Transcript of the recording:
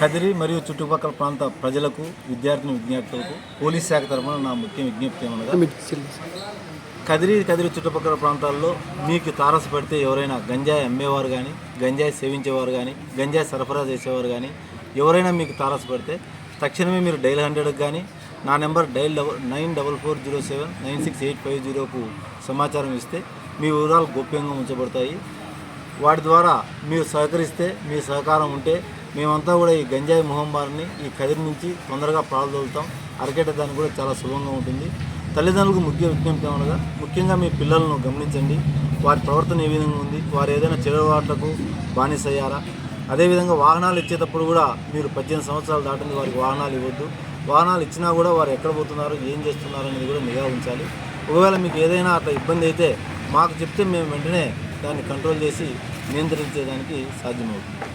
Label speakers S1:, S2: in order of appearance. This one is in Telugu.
S1: కదిరి మరియు చుట్టుపక్కల ప్రాంత ప్రజలకు విద్యార్థిని విద్యార్థులకు పోలీస్ శాఖ తరఫున నా ముఖ్య విజ్ఞప్తి ఏమనగా కదిరి కదిరి చుట్టుపక్కల ప్రాంతాల్లో మీకు తారసపడితే ఎవరైనా గంజాయి అమ్మేవారు కానీ గంజాయి సేవించేవారు కానీ గంజాయి సరఫరా చేసేవారు కానీ ఎవరైనా మీకు తారసపడితే తక్షణమే మీరు డైల్ హండ్రెడ్కి కానీ నా number dial double nine double four zero seven nine six eight five జీరోకు సమాచారం ఇస్తే మీ వివరాలు గోప్యంగా ఉంచబడతాయి. వాటి ద్వారా మీరు సహకరిస్తే మీ సహకారం ఉంటే మేమంతా కూడా ఈ గంజాయి మొహంబారిని ఈ కదిరి నుంచి తొందరగా ప్రారంభిస్తాం దాన్ని కూడా చాలా సులభంగా ఉంటుంది. తల్లిదండ్రులకు ముఖ్య విజ్ఞప్తి ఏమనగా ముఖ్యంగా మీ పిల్లలను గమనించండి. వారి ప్రవర్తన ఏ విధంగా ఉంది? వారు ఏదైనా చెడువాట్లకు బానిసయ్యారా? అదేవిధంగా వాహనాలు ఇచ్చేటప్పుడు కూడా మీరు పద్దెనిమిది సంవత్సరాలు దాటింది వారికి వాహనాలు ఇవ్వద్దు. వాహనాలు ఇచ్చినా కూడా వారు ఎక్కడ పోతున్నారు ఏం చేస్తున్నారు అనేది కూడా నిఘా ఉంచాలి. ఒకవేళ మీకు ఏదైనా అట్లా ఇబ్బంది అయితే మాకు చెప్తే మేము వెంటనే దాన్ని కంట్రోల్ చేసి నియంత్రించేదానికి సాధ్యమవుతుంది.